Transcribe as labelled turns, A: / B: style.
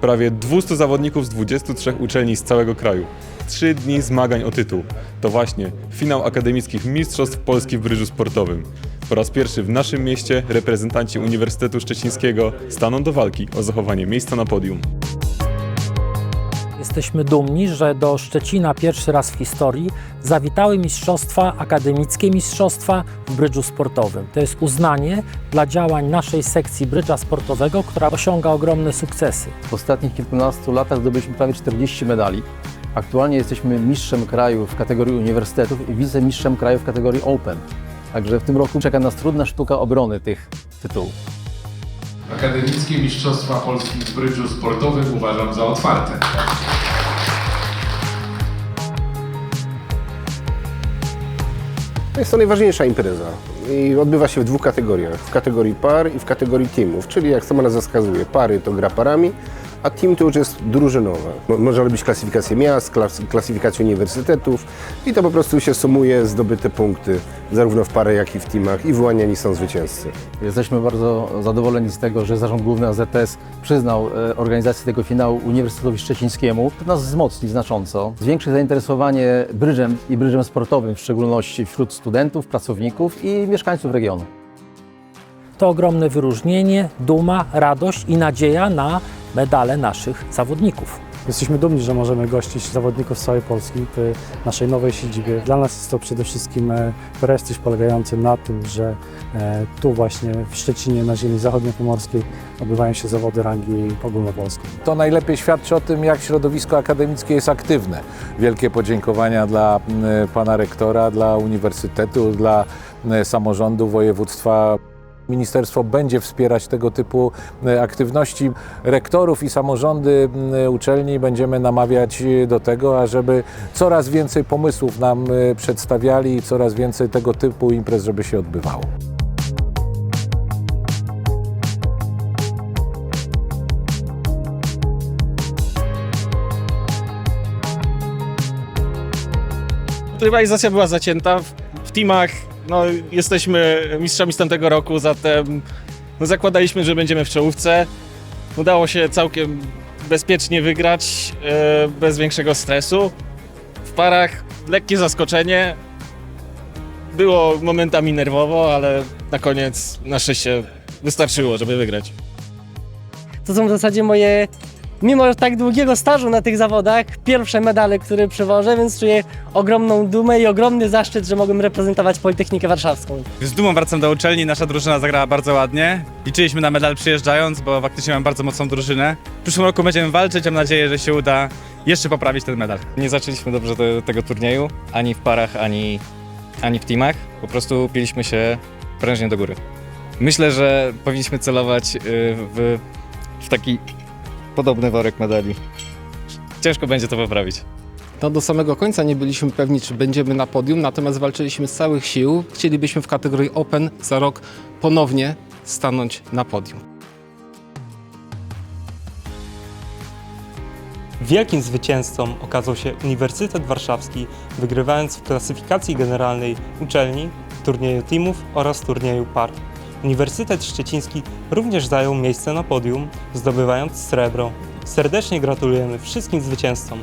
A: Prawie 200 zawodników z 23 uczelni z całego kraju. Trzy dni zmagań o tytuł. To właśnie finał akademickich Mistrzostw Polski w brydżu sportowym. Po raz pierwszy w naszym mieście reprezentanci Uniwersytetu Szczecińskiego staną do walki o zachowanie miejsca na podium.
B: Jesteśmy dumni, że do Szczecina pierwszy raz w historii zawitały mistrzostwa, akademickie mistrzostwa w brydżu sportowym. To jest uznanie dla działań naszej sekcji brydża sportowego, która osiąga ogromne sukcesy.
C: W ostatnich kilkunastu latach zdobyliśmy prawie 40 medali. Aktualnie jesteśmy mistrzem kraju w kategorii uniwersytetów i wicemistrzem kraju w kategorii Open. Także w tym roku czeka nas trudna sztuka obrony tych tytułów.
D: Akademickie Mistrzostwa Polski w brydżu sportowym uważam za otwarte.
E: To jest to najważniejsza impreza i odbywa się w dwóch kategoriach. W kategorii par i w kategorii teamów, czyli jak sama nazwa wskazuje, pary to gra parami, a team to już jest drużynowe. Mo- Można robić klasyfikację miast, klas- klasyfikację uniwersytetów i to po prostu się sumuje zdobyte punkty zarówno w parę, jak i w teamach i wyłaniani są zwycięzcy.
C: Jesteśmy bardzo zadowoleni z tego, że Zarząd Główny AZS przyznał e, organizację tego finału Uniwersytetowi Szczecińskiemu. To nas wzmocni znacząco, zwiększy zainteresowanie brydżem i brydżem sportowym, w szczególności wśród studentów, pracowników i mieszkańców regionu.
B: To ogromne wyróżnienie, duma, radość i nadzieja na medale naszych zawodników.
F: Jesteśmy dumni, że możemy gościć zawodników z całej Polski w naszej nowej siedzibie. Dla nas jest to przede wszystkim e, prestiż polegający na tym, że e, tu właśnie w Szczecinie, na ziemi zachodniopomorskiej odbywają się zawody rangi ogólnopolskiej.
G: To najlepiej świadczy o tym, jak środowisko akademickie jest aktywne. Wielkie podziękowania dla pana rektora, dla uniwersytetu, dla samorządu województwa. Ministerstwo będzie wspierać tego typu m, aktywności. Rektorów i samorządy m, uczelni będziemy namawiać do tego, ażeby coraz więcej pomysłów nam przedstawiali i coraz więcej tego typu imprez, żeby się odbywało.
H: rywalizacja była zacięta. W teamach no, jesteśmy mistrzami z tamtego roku, zatem no, zakładaliśmy, że będziemy w czołówce. Udało się całkiem bezpiecznie wygrać, e, bez większego stresu. W parach lekkie zaskoczenie. Było momentami nerwowo, ale na koniec na szczęście wystarczyło, żeby wygrać.
I: To są w zasadzie moje, mimo tak długiego stażu na tych zawodach, pierwsze medale, które przywożę, więc czuję ogromną dumę i ogromny zaszczyt, że mogłem reprezentować Politechnikę Warszawską.
J: Z dumą wracam do uczelni, nasza drużyna zagrała bardzo ładnie. Liczyliśmy na medal przyjeżdżając, bo faktycznie mam bardzo mocną drużynę. W przyszłym roku będziemy walczyć, mam nadzieję, że się uda jeszcze poprawić ten medal.
K: Nie zaczęliśmy dobrze te, tego turnieju, ani w parach, ani, ani w teamach. Po prostu piliśmy się prężnie do góry. Myślę, że powinniśmy celować y, w, w taki podobny worek medali. Ciężko będzie to poprawić.
L: No do samego końca nie byliśmy pewni, czy będziemy na podium, natomiast walczyliśmy z całych sił. Chcielibyśmy w kategorii Open za rok ponownie stanąć na podium.
M: Wielkim zwycięzcą okazał się Uniwersytet Warszawski, wygrywając w klasyfikacji generalnej uczelni, turnieju teamów oraz turnieju par. Uniwersytet Szczeciński również zajął miejsce na podium, zdobywając srebro. Serdecznie gratulujemy wszystkim zwycięzcom.